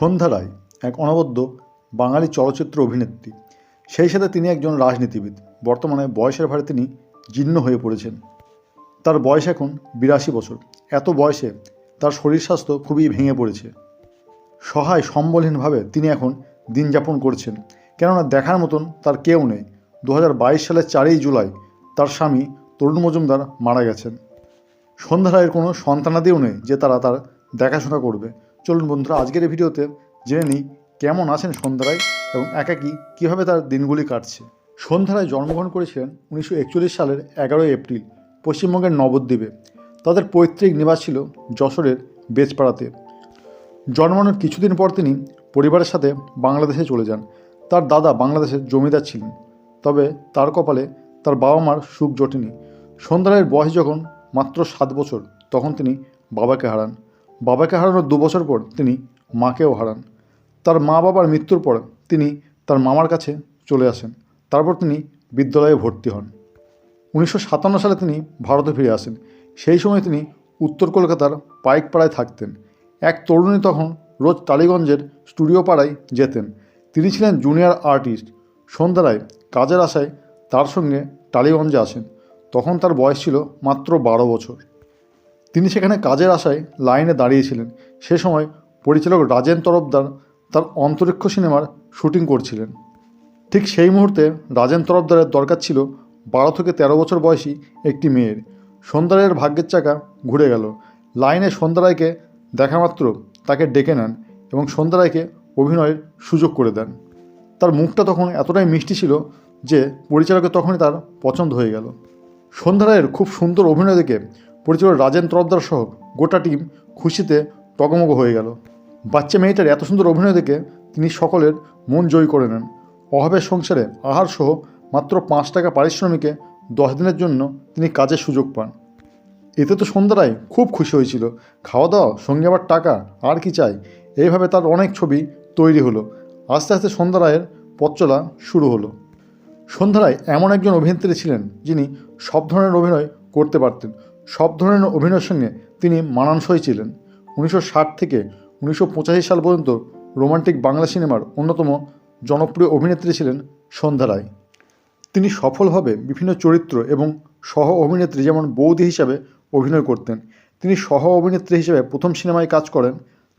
সন্ধ্যা রায় এক অনবদ্য বাঙালি চলচ্চিত্র অভিনেত্রী। সেই সাথে তিনি একজন রাজনীতিবিদ। বর্তমানে বয়সের ভারে তিনি জীর্ণ হয়ে পড়েছেন। তার বয়স এখন বিরাশি বছর। এত বয়সে তার শরীর স্বাস্থ্য খুবই ভেঙে পড়েছে। সহায়, সম্বলহীনভাবে তিনি এখন দিন যাপন করছেন। কেননা দেখার মতন তার কেউ নেই। দু হাজার বাইশ সালের চারই জুলাই তার স্বামী তরুণ মজুমদার মারা গেছেন। সন্ধ্যা রায়ের কোনো সন্তানাদিও নেই যে তারা তার দেখাশোনা করবে। চলুন বন্ধুরা, আজকের এই ভিডিওতে জেনে নিই কেমন আছেন সন্ধ্যা রায় এবং একাকী কীভাবে তার দিনগুলি কাটছে। সন্ধ্যারায় জন্মগ্রহণ করেছিলেন উনিশশো একচল্লিশ সালের এগারোই এপ্রিল, পশ্চিমবঙ্গের নবদ্বীপে। তাদের পৈতৃক নিবাস ছিল যশোরের বেজপাড়াতে। জন্মানোর কিছুদিন পর তিনি পরিবারের সাথে বাংলাদেশে চলে যান। তার দাদা বাংলাদেশের জমিদার ছিলেন, তবে তার কপালে তার বাবা মার সুখ জটেনি। সন্ধ্যারায়ের বয়স যখন মাত্র সাত বছর, তখন তিনি বাবাকে হারান। বাবাকে হারানোর দু বছর পর তিনি মাকেও হারান। তার মা বাবার মৃত্যুর পর তিনি তার মামার কাছে চলে আসেন। তারপর তিনি বিদ্যালয়ে ভর্তি হন। উনিশশো সাতান্ন সালে তিনি ভারতে ফিরে আসেন। সেই সময় তিনি উত্তর কলকাতার পাইকপাড়ায় থাকতেন। এক তরুণী তখন রোজ টালিগঞ্জের স্টুডিও পাড়ায় যেতেন। তিনি ছিলেন জুনিয়র আর্টিস্ট। সন্ধ্যারায় কাজের আশায় তার সঙ্গে টালিগঞ্জে আসেন। তখন তার বয়স ছিল মাত্র বারো বছর। তিনি সেখানে কাজের আশায় লাইনে দাঁড়িয়েছিলেন। সে সময় পরিচালক রাজেন তরফদার তার অন্তরিক্ষ সিনেমার শুটিং করছিলেন। ঠিক সেই মুহূর্তে রাজেন তরফদারের দরকার ছিল বারো থেকে তেরো বছর বয়সী একটি মেয়ের। সন্ধ্যারায়ের ভাগ্যের চাকা ঘুরে গেল। লাইনে সন্ধ্যারায়কে দেখা মাত্র তাকে ডেকে নেন এবং সন্ধ্যারায়কে অভিনয়ের সুযোগ করে দেন। তার মুখটা তখন এতটাই মিষ্টি ছিল যে পরিচালকের তখনই তার পছন্দ হয়ে গেল। সন্ধ্যারায়ের খুব সুন্দর অভিনয় দেখে পরিচালক রাজেন তরফদার সহ গোটা টিম খুশিতে টগমগ হয়ে গেল। বাচ্চা মেয়েটার এত সুন্দর অভিনয় দেখে তিনি সকলের মন জয় করে নেন। অভাবের সংসারে আহার সহ মাত্র পাঁচ টাকা পারিশ্রমিকে দশ দিনের জন্য তিনি কাজের সুযোগ পান। এতে তো সন্ধ্যারায় খুব খুশি হয়েছিল। খাওয়া দাওয়া সঙ্গে আবার টাকা, আর কি চাই? এইভাবে তার অনেক ছবি তৈরি হলো। আস্তে আস্তে সন্ধ্যা রায়ের পথ চলা শুরু হলো। সন্ধ্যা রায় এমন একজন অভিনেত্রী ছিলেন যিনি সব ধরনের অভিনয় করতে পারতেন। সব ধরনের অভিনয়ের সঙ্গে তিনি মানানসই ছিলেন। উনিশশো ষাট থেকে উনিশশো পঁচাশি সাল পর্যন্ত রোমান্টিক বাংলা সিনেমার অন্যতম জনপ্রিয় অভিনেত্রী ছিলেন সন্ধ্যা রায়। তিনি সফলভাবে বিভিন্ন চরিত্র এবং সহ অভিনেত্রী যেমন বৌদি হিসাবে অভিনয় করতেন, তিনি সহ অভিনেত্রী হিসেবে প্রথম সিনেমায় কাজ করেন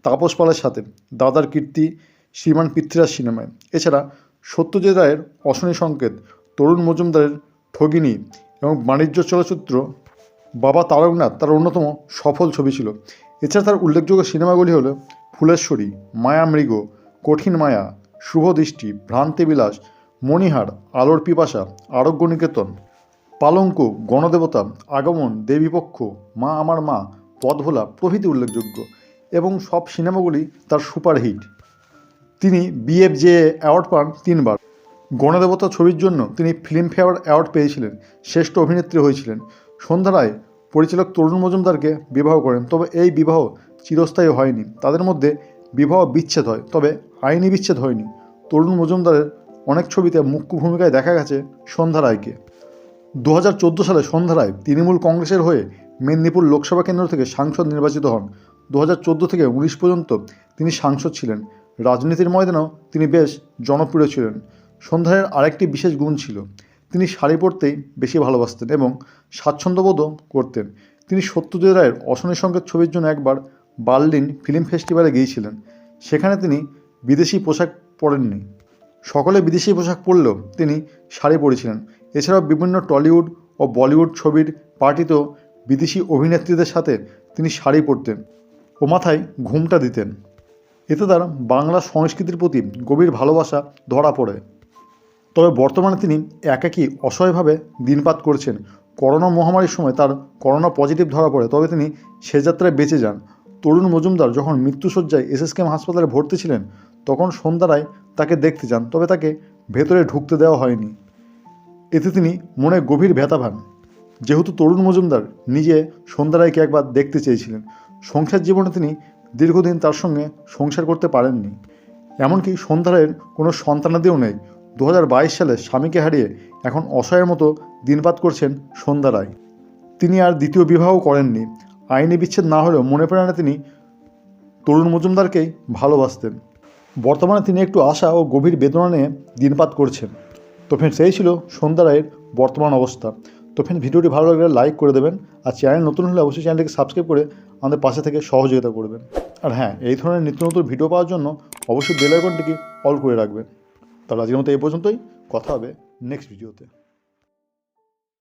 তাপস পালের সাথে, দাদার কীর্তি, শ্রীমান পৃথ্বীরাজ সিনেমায়। এছাড়া সত্যজিৎ রায়ের অশনি সংকেত, তরুণ মজুমদারের ঠগিনী এবং বাণিজ্য চলচ্চিত্র বাবা তারকনাথ তার অন্যতম সফল ছবি ছিল। এছাড়া তার উল্লেখযোগ্য সিনেমাগুলি হলো ফুলেশ্বরী, মায়া মৃগ, কঠিন মায়া, শুভ দৃষ্টি ভ্রান্তিবিলাস মণিহার, আলোর পিপাসা, আরোগ্য নিকেতন, পালঙ্ক, গণদেবতা, আগমন, দেবীপক্ষ, মা আমার মা পদভোলা প্রভৃতি উল্লেখযোগ্য এবং সব সিনেমাগুলি তার সুপারহিট। তিনি বিএফজে অ্যাওয়ার্ড পান তিনবার। গণদেবতা ছবির জন্য তিনি ফিল্মফেয়ার অ্যাওয়ার্ড পেয়েছিলেন, শ্রেষ্ঠ অভিনেত্রী হয়েছিলেন। সন্ধ্যা রায় পরিচালক তরুণ মজুমদারকে বিবাহ করেন। তবে এই বিবাহ চিরস্থায়ী হয়নি। তাদের মধ্যে বিবাহ বিচ্ছেদ হয়, তবে আইনি বিচ্ছেদ হয়নি। তরুণ মজুমদারের অনেক ছবিতে মুখ্য ভূমিকায় দেখা গেছে সন্ধ্যা রায়কে দু হাজার চোদ্দ সালে সন্ধ্যা রায় তৃণমূল কংগ্রেসের হয়ে মেদিনীপুর লোকসভা কেন্দ্র থেকে সাংসদ নির্বাচিত হন। দু হাজার চোদ্দ থেকে উনিশ পর্যন্ত তিনি সাংসদ ছিলেন। রাজনীতির ময়দানেও তিনি বেশ জনপ্রিয় ছিলেন। সন্ধ্যায়ের আরেকটি বিশেষ গুণ ছিল তিনি শাড়ি পরতেই বেশি ভালোবাসতেন এবং স্বাচ্ছন্দ্যবোধও করতেন। তিনি সত্যজিৎ রায়ের অশনি সংকেত ছবির জন্য একবার বার্লিন ফিল্ম ফেস্টিভ্যালে গিয়েছিলেন। সেখানে তিনি বিদেশি পোশাক পরেননি। সকলে বিদেশি পোশাক পরলেও তিনি শাড়ি পরেছিলেন। এছাড়াও বিভিন্ন টলিউড ও বলিউড ছবির পার্টিতেও বিদেশি অভিনেত্রীদের সাথে তিনি শাড়ি পরতেন ও মাথায় ঘুমটা দিতেন। এতে তার বাংলা সংস্কৃতির প্রতি গভীর ভালোবাসা ধরা পড়ে। তবে বর্তমানে তিনি একাকী অসহায়ভাবে দিনপাত করছেন। করোনা মহামারীর সময় তার করোনা পজিটিভ ধরা পড়ে, তবে তিনি সে যাত্রায় বেঁচে যান। তরুণ মজুমদার যখন মৃত্যুসজ্জায় এসএসকেএম হাসপাতালে ভর্তি ছিলেন, তখন সন্ধ্যারায় তাকে দেখতে যান, তবে তাকে ভেতরে ঢুকতে দেওয়া হয়নি। এতে তিনি মনে গভীর ব্যথা পান। যেহেতু তরুণ মজুমদার নিজে সন্ধ্যারায়কে একবার দেখতে চেয়েছিলেন, সংসার জীবনে তিনি দীর্ঘদিন তার সঙ্গে সংসার করতে পারেননি। এমনকি সন্ধ্যারায়ের কোনো সন্তানাদিও নেই। দু হাজার বাইশ সালে স্বামীকে হারিয়ে এখন অসহায়ের মতো দিনপাত করছেন সন্ধ্যা রায়। তিনি আর দ্বিতীয় বিবাহ করেননি। আইনি বিচ্ছেদ না হলেও মনে প্রাণে তিনি তরুণ মজুমদারকেই ভালোবাসতেন। বর্তমানে তিনি একটু আশা ও গভীর বেদনা নিয়ে দিনপাত করছেন। তো ফ্রেন্ডস এই ছিল সন্ধ্যা রায়ের বর্তমান অবস্থা। তো ফ্রেন্ডস ভিডিওটি ভালো লাগলে লাইক করে দেবেন আর চ্যানেল নতুন হলে অবশ্যই চ্যানেলটিকে সাবস্ক্রাইব করে আমাদের পাশে থেকে সহযোগিতা করবেন। আর হ্যাঁ এই ধরনের নিত্য নতুন ভিডিও পাওয়ার জন্য অবশ্যই বেল আইকনটিকে অল করে রাখবেন। তাহলে আজকের মতো এই পর্যন্তই। কথা হবে নেক্সট ভিডিওতে